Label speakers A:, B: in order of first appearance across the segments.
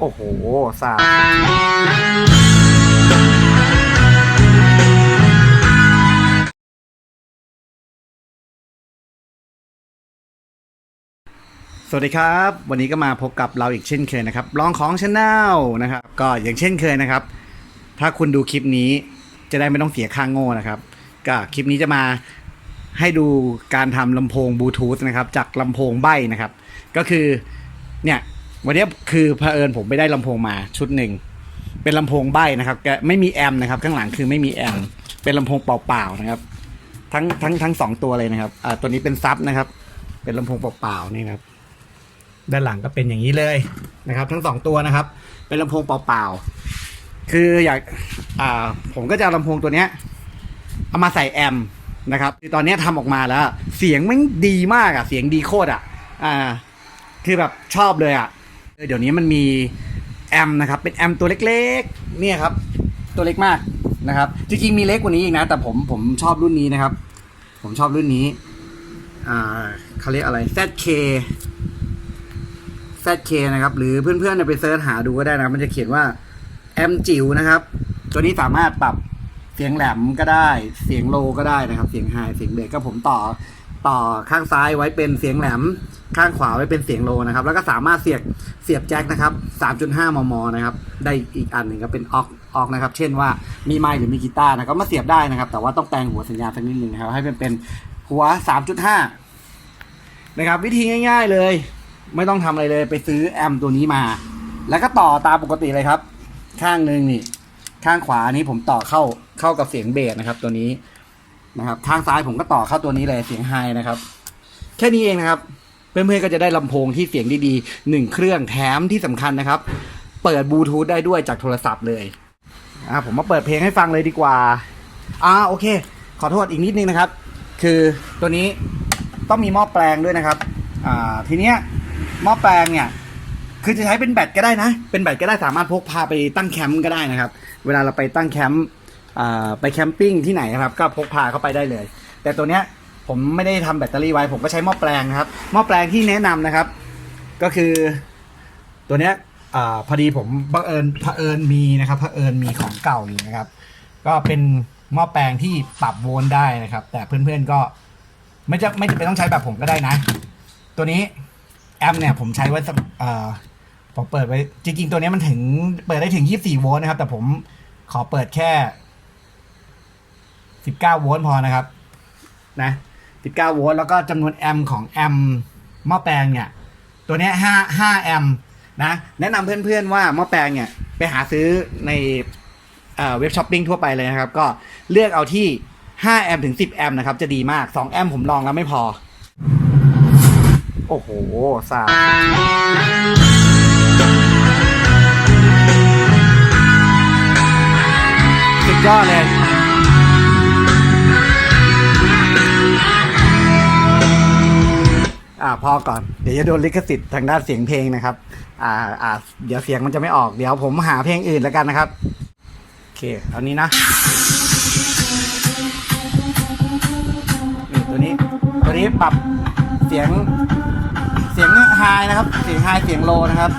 A: โอ้โหสาสวัสดีครับ วันนี้ก็มาพบกับเราอีกเช่นเคยนะครับลองของชแนลนะครับ ก็อย่างเช่นเคยนะครับ ถ้าคุณดูคลิปนี้จะได้ไม่ต้องเสียค่างโง่นะครับ ก็คลิปนี้จะมาให้ดูการทำลำโพงบลูทูธนะครับ จากลำโพงใบนะครับ ก็คือเนี่ย วันนี้คือเผอิญผมไปได้ลำโพงมาชุดหนึ่ง เป็นลำโพงใบนะครับแกไม่มีแอมนะครับ ข้างหลังคือไม่มีแอมเป็นลำโพงเปล่าๆนะครับ ทั้งทั้งทั้งสองตัวเลยนะครับอ่าตัวนี้เป็นซับนะครับ เป็นลำโพงเปล่าๆนี่นะครับ ด้านหลังก็เป็นอย่างนี้เลยนะครับ ทั้งสองตัวนะครับ เป็นลำโพงเปล่าๆคืออยากอ่าผมก็จะเอาลำโพงตัวเนี้ยเอามาใส่แอมนะครับคือตอนนี้ยทำออกมาแล้ว เสียงมันดีมากอะเสียงดีโคตรอะอ่า คือแบบชอบเลยอะ เดี๋ยวนี้มันมีแอมนะครับ เป็นแอมตัวเล็กๆ เนี่ยครับ ตัวเล็กมากนะครับ จริงๆมีเล็กกว่านี้อีกนะ แต่ผมผมชอบรุ่นนี้นะครับ ผมชอบรุ่นนี้ อ่าเขาเรียกอะไร ZK ZK นะครับ หรือเพื่อนๆไปเซิร์ชหาดูก็ได้นะมันจะเขียนว่าแอมจิ๋วนะครับ ตัวนี้สามารถปรับเสียงแหลมก็ได้ เสียงโลก็ได้นะครับ เสียงไฮเสียงเบสก็ผมต่อ ต่อข้างซ้ายไว้เป็นเสียงแหลม ข้างขวาไว้เป็นเสียงโลนะครับ แล้วก็สามารถเสียบเสียบแจ็คนะครับ 3.5 มมนะครับ ได้อีกอันหนึ่งก็เป็นออกออกนะครับ เช่นว่ามีไมค์หรือมีกีตาร์นะก็มาเสียบได้นะครับ แต่ว่าต้องแปลงหัวสัญญาณสักนิดนึงนะครับ ให้เป็นเป็นหัว 3.5 นะครับ วิธีง่าย ๆเลย ไม่ต้องทำอะไรเลยไปซื้อแอมตัวนี้มา แล้วก็ต่อตามปกติเลยครับ ข้างหนึ่งนี่ข้างขวานี้ผมต่อเข้าเข้ากับเสียงเบสนะครับ ตัวนี้ นะครับข้างซ้ายผมก็ต่อเข้าตัวนี้เลยเสียงไฮนะครับ แค่นี้เองนะครับ เพื่อนๆก็จะได้ลำโพงที่เสียงดีๆหนึ่งเครื่องแถมที่สำคัญนะครับ เปิดบลูทูธได้ด้วยจากโทรศัพท์เลยอ่าผมมาเปิดเพลงให้ฟังเลยดีกว่าอ่าโอเค ขอโทษอีกนิดนึงนะครับ คือตัวนี้ต้องมีหม้อแปลงด้วยนะครับอ่าทีเนี้ยหม้อแปลงเนี่ยคือจะใช้เป็นแบตก็ได้นะ เป็นแบตก็ได้สามารถพกพาไปตั้งแคมป์ก็ได้นะครับ เวลาเราไปตั้งแคมป์ ไปแคมปิ้งที่ไหนนะครับก็พกพาเข้าไปได้เลย แต่ตัวเนี้ยผมไม่ได้ทำแบตเตอรี่ไว้ ผมก็ใช้หม้อแปลงนะครับหม้อแปลงที่แนะนำนะครับ ก็คือตัวเนี้ยอพอดีผมบังเอิญเผอิญมีนะครับเผอิญมีของเก่าอยู่นะครับ ก็เป็นหม้อแปลงที่ปรับโวลต์ได้นะครับ แต่เพื่อนๆก็ไม่จะไม่จำเป็นต้องใช้แบบผมก็ได้นะ ตัวนี้แอมป์เนี่ยผมใช้ไว้สำเอ่อผมเปิดไว้จริงๆ ตัวนี้มันถึงเปิดได้ถึง 24 โวลต์นะครับ แต่ผมขอเปิดแค่ 19 โวลต์พอนะครับนะ19 โวลต์แล้วก็จำนวนแอมป์ของแอมป์หม้อแปลงเนี่ย ตัวเนี้ย5 5แอมป์นะแนะนำเพื่อนๆว่าหม้อแปลงเนี่ยไปหาซื้อในเอ่อเว็บช้อปปิ้งทั่วไปเลยนะครับ ก็เลือกเอาที่ 5 แอมป์ถึง 10 แอมป์นะครับ จะดีมาก 2 แอมป์ผมลองแล้วไม่พอ โอ้โหสา อ่าพอก่อนเดี๋ยวจะโดนลิขสิทธิ์ทางด้านเสียงเพลงนะครับ อ่าอ่าเดี๋ยวเสียงมันจะไม่ออกเดี๋ยวผมหาเพลงอื่นแล้วกันนะครับโอเคเอานี้นะนี่ตัวนี้ตัวนี้ปรับเสียงเสียงไฮนะครับ เสียงไฮเสียงโลนะครับ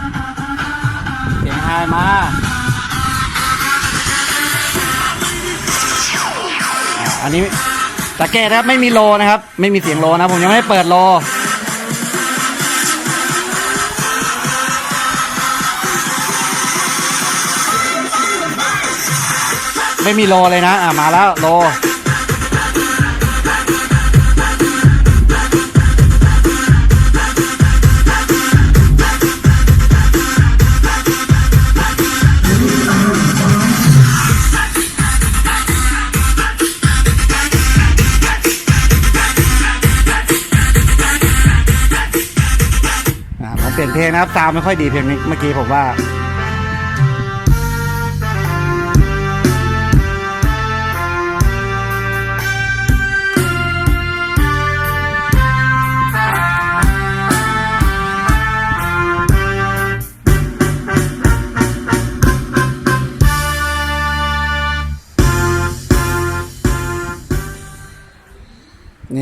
A: เสียงไฮมาอันนี้สังเกตนะครับไม่มีโลนะครับ ไม่มีเสียงโลนะ ผมยังไม่ได้เปิดโล ไม่มีโลเลยนะ อะ มาแล้วโลอ่าผมเปลี่ยนเพลงนะครับซาวด์ไม่ค่อยดีเพลงนี้เมื่อกี้ผมว่า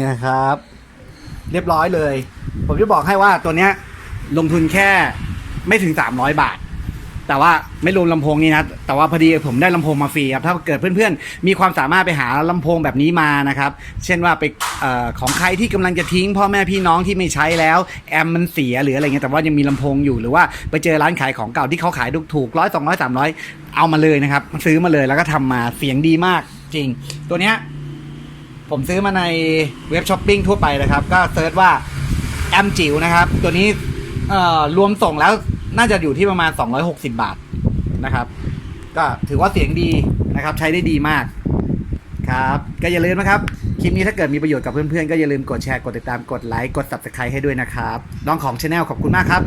A: นะครับ เรียบร้อยเลย ผมจะบอกให้ว่าตัวเนี้ย ลงทุนแค่ไม่ถึง 300 บาท แต่ว่าไม่รวมลำโพงนี้นะ แต่ว่าพอดีผมได้ลำโพงมาฟรีครับ ถ้าเกิดเพื่อนๆ มีความสามารถไปหาลำโพงแบบนี้มานะครับ เช่นว่าไปออของใครที่กำลังจะทิ้งพ่อแม่พี่น้องที่ไม่ใช้แล้ว แอมมันเสียหรืออะไรเงี้ย แต่ว่ายังมีลำโพงอยู่หรือว่าไปเจอร้านขายของเก่าที่เขาขายถูกๆร้อยสองร้อยสามร้อยเอามาเลยนะครับ ซื้อมาเลยแล้วก็ทำมาเสียงดีมากจริง ตัวเนี้ย ผมซื้อมาในเว็บช้อปปิ้งทั่วไปนะครับ ก็เซิร์ชว่าแอมจิ๋วนะครับ ตัวนี้รวมส่งแล้วน่าจะอยู่ที่ประมาณ 260 บาทนะครับ ก็ถือว่าเสียงดีนะครับ ใช้ได้ดีมากครับ ก็อย่าลืมนะครับ คลิปนี้ถ้าเกิดมีประโยชน์กับเพื่อนๆ ก็อย่าลืมกดแชร์ กดติดตาม กดไลค์ กด subscribe ให้ด้วยนะครับ น้องของชาแนลขอบคุณมากครับ